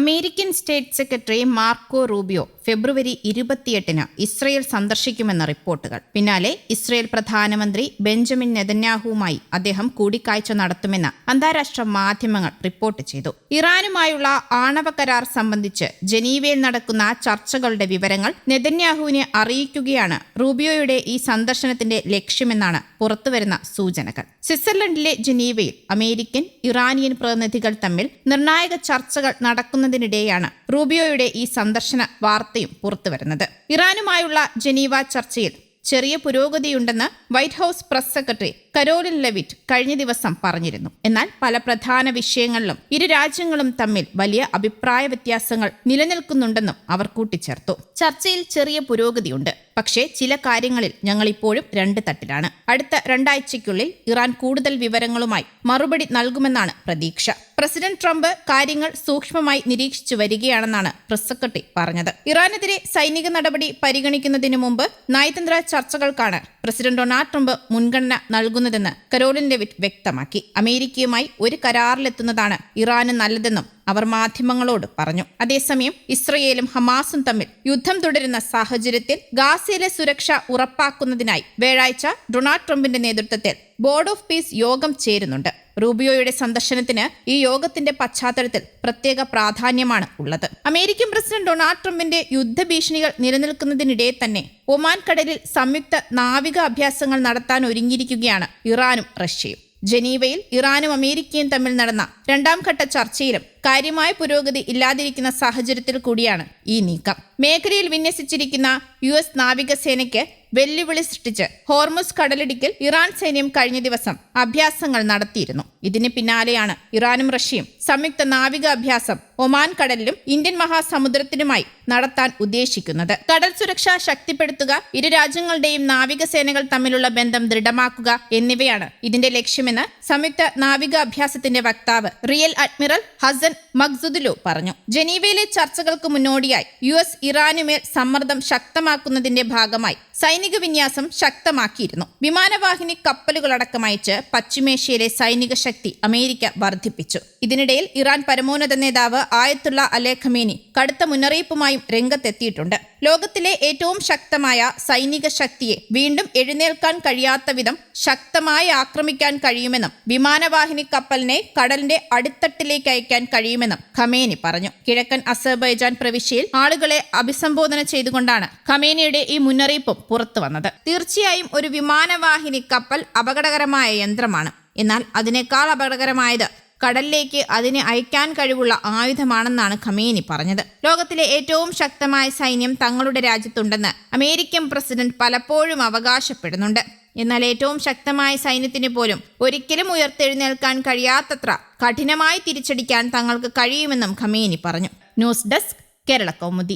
American state secretary Marco Rubio ഫെബ്രുവരി ഇരുപത്തിയെട്ടിന് Israel സന്ദർശിക്കുമെന്ന റിപ്പോർട്ടുകൾ. പിന്നാലെ ഇസ്രയേൽ പ്രധാനമന്ത്രി ബെഞ്ചമിൻ നെതന്യാഹുവുമായി അദ്ദേഹം കൂടിക്കാഴ്ച നടത്തുമെന്ന് അന്താരാഷ്ട്ര മാധ്യമങ്ങൾ റിപ്പോർട്ട് ചെയ്തു. ഇറാനുമായുള്ള ആണവ കരാർ സംബന്ധിച്ച് ജനീവയിൽ നടക്കുന്ന ചർച്ചകളുടെ വിവരങ്ങൾ നെതന്യാഹുവിനെ അറിയിക്കുകയാണ് റൂബിയോയുടെ ഈ സന്ദർശനത്തിന്റെ ലക്ഷ്യമെന്നാണ് പുറത്തുവരുന്ന സൂചനകൾ. സ്വിറ്റ്സർലൻഡിലെ ജനീവയിൽ അമേരിക്കൻ ഇറാനിയൻ പ്രതിനിധികൾ തമ്മിൽ നിർണായക ചർച്ചകൾ നടക്കുന്നതിനിടെയാണ് റൂബിയോയുടെ ഈ സന്ദർശന വാർത്തയും പുറത്തുവരുന്നത്. ഇറാനുമായുള്ള ജനീവ ചർച്ചയിൽ ചെറിയ പുരോഗതിയുണ്ടെന്ന് White House press secretary Karoline Leavitt കഴിഞ്ഞ ദിവസം പറഞ്ഞിരുന്നു. എന്നാൽ പല പ്രധാന വിഷയങ്ങളിലും ഇരു രാജ്യങ്ങളും തമ്മിൽ വലിയ അഭിപ്രായ വ്യത്യാസങ്ങൾ നിലനിൽക്കുന്നുണ്ടെന്നും അവർ കൂട്ടിച്ചേർത്തു. ചർച്ചയിൽ ചെറിയ പുരോഗതിയുണ്ട്. പക്ഷേ ചില കാര്യങ്ങളിൽ ഞങ്ങൾ ഇപ്പോഴും രണ്ട് തട്ടിലാണ്. അടുത്ത രണ്ടാഴ്ചയ്ക്കുള്ളിൽ ഇറാൻ കൂടുതൽ വിവരങ്ങളുമായി മറുപടി നൽകുമെന്നാണ് പ്രതീക്ഷ. പ്രസിഡന്റ് ട്രംപ് കാര്യങ്ങൾ സൂക്ഷ്മമായി നിരീക്ഷിച്ചു വരികയാണെന്നാണ് പ്രസ് സെക്രട്ടറി പറഞ്ഞത്. ഇറാനെതിരെ സൈനിക നടപടി പരിഗണിക്കുന്നതിന് മുമ്പ് നയതന്ത്ര ചർച്ചകൾക്കാണ് പ്രസിഡന്റ് ഡൊണാൾഡ് ട്രംപ് മുൻഗണന നൽകുന്നതെന്ന് കരോളിൻ ലെവിറ്റ് വ്യക്തമാക്കി. അമേരിക്കയുമായി ഒരു കരാറിലെത്തുന്നതാണ് ഇറാന് നല്ലതെന്നും അവർ മാധ്യമങ്ങളോട് പറഞ്ഞു. അതേസമയം ഇസ്രയേലും ഹമാസും തമ്മിൽ യുദ്ധം തുടരുന്ന സാഹചര്യത്തിൽ ഗാസയിലെ സുരക്ഷ ഉറപ്പാക്കുന്നതിനായി വ്യാഴാഴ്ച ഡൊണാൾഡ് ട്രംപിന്റെ നേതൃത്വത്തിൽ ബോർഡ് ഓഫ് പീസ് യോഗം ചേരുന്നുണ്ട്. റൂബിയോയുടെ സന്ദർശനത്തിന് ഈ യോഗത്തിന്റെ പശ്ചാത്തലത്തിൽ പ്രത്യേക പ്രാധാന്യമാണ് ഉള്ളത്. അമേരിക്കൻ പ്രസിഡന്റ് ഡൊണാൾഡ് ട്രംപിന്റെ യുദ്ധഭീഷണികൾ നിലനിൽക്കുന്നതിനിടെ തന്നെ ഒമാൻ കടലിൽ സംയുക്ത നാവിക അഭ്യാസങ്ങൾ നടത്താൻ ഒരുങ്ങിയിരിക്കുകയാണ് ഇറാനും റഷ്യയും. ജനീവയിൽ ഇറാനും അമേരിക്കയും തമ്മിൽ നടന്ന രണ്ടാം ഘട്ട ചർച്ചയിലും കാര്യമായ പുരോഗതി ഇല്ലാതിരിക്കുന്ന സാഹചര്യത്തിൽ കൂടിയാണ് ഈ നീക്കം. മേഖലയിൽ വിന്യസിച്ചിരിക്കുന്ന യു എസ് നാവികസേനയ്ക്ക് വെല്ലുവിളി സൃഷ്ടിച്ച് ഹോർമുസ് കടലിടുക്കിൽ ഇറാൻ സൈന്യം കഴിഞ്ഞ ദിവസം അഭ്യാസങ്ങൾ നടത്തിയിരുന്നു. ഇതിന് പിന്നാലെയാണ് ഇറാനും റഷ്യയും സംയുക്ത നാവിക അഭ്യാസം ഒമാൻ കടലിലും ഇന്ത്യൻ മഹാസമുദ്രത്തിനുമായി നടത്താൻ ഉദ്ദേശിക്കുന്നത്. കടൽ സുരക്ഷ ശക്തിപ്പെടുത്തുക ഇരു രാജ്യങ്ങളുടെയും നാവികസേനകൾ തമ്മിലുള്ള ബന്ധം ദൃഢമാക്കുക എന്നിവയാണ് ഇതിന്റെ ലക്ഷ്യമെന്ന് സംയുക്ത നാവിക അഭ്യാസത്തിന്റെ വക്താവ് റിയൽ അഡ്മിറൽ ഹസൻ മഖ്സുദുലു പറഞ്ഞു. ജനീവയിലെ ചർച്ചകൾക്ക് മുന്നോടിയായി യു എസ് ഇറാനുമേൽ സമ്മർദ്ദം ശക്തമാക്കുന്നതിന്റെ ഭാഗമായി സൈനിക വിന്യാസം ശക്തമാക്കിയിരുന്നു. വിമാനവാഹിനി കപ്പലുകളടക്കം അയച്ച് പശ്ചിമേഷ്യയിലെ സൈനിക ശക്തി അമേരിക്ക വർദ്ധിപ്പിച്ചു ഇതിനിടയിൽ ഇറാൻ പരമോന്നത നേതാവ് ആയത്തുള്ള അലെ ഖമേനി കടുത്ത മുന്നറിയിപ്പുമായും രംഗത്തെത്തിയിട്ടുണ്ട്. ലോകത്തിലെ ഏറ്റവും ശക്തമായ സൈനിക ശക്തിയെ വീണ്ടും എഴുന്നേൽക്കാൻ കഴിയാത്ത വിധം ശക്തമായി ആക്രമിക്കാൻ കഴിയുമെന്നും വിമാനവാഹിനി കപ്പലിനെ കടലിന്റെ അടിത്തട്ടിലേക്ക് അയക്കാൻ കഴിയുമെന്നും ഖമേനി പറഞ്ഞു. കിഴക്കൻ അസർബൈജാൻ പ്രവിശ്യയിൽ ആളുകളെ അഭിസംബോധന ചെയ്തുകൊണ്ടാണ് ഖമേനിയുടെ ഈ മുന്നറിയിപ്പും പുറത്തു വന്നത്. തീർച്ചയായും ഒരു വിമാനവാഹിനി കപ്പൽ അപകടകരമായ യന്ത്രമാണ്. എന്നാൽ അതിനേക്കാൾ അപകടകരമായത് കടലിലേക്ക് അതിനെ അയക്കാൻ കഴിവുള്ള ആയുധമാണെന്നാണ് ഖമേനി പറഞ്ഞത്. ലോകത്തിലെ ഏറ്റവും ശക്തമായ സൈന്യം തങ്ങളുടെ രാജ്യത്തുണ്ടെന്ന് അമേരിക്കൻ പ്രസിഡന്റ് പലപ്പോഴും അവകാശപ്പെടുന്നുണ്ട്. എന്നാൽ ഏറ്റവും ശക്തമായ സൈന്യത്തിന് പോലും ഒരിക്കലും ഉയർത്തെഴുന്നേൽക്കാൻ കഴിയാത്തത്ര കഠിനമായി തിരിച്ചടിക്കാൻ തങ്ങൾക്ക് കഴിയുമെന്നും ഖമേനി പറഞ്ഞു. News desk Kerala Kaumudi.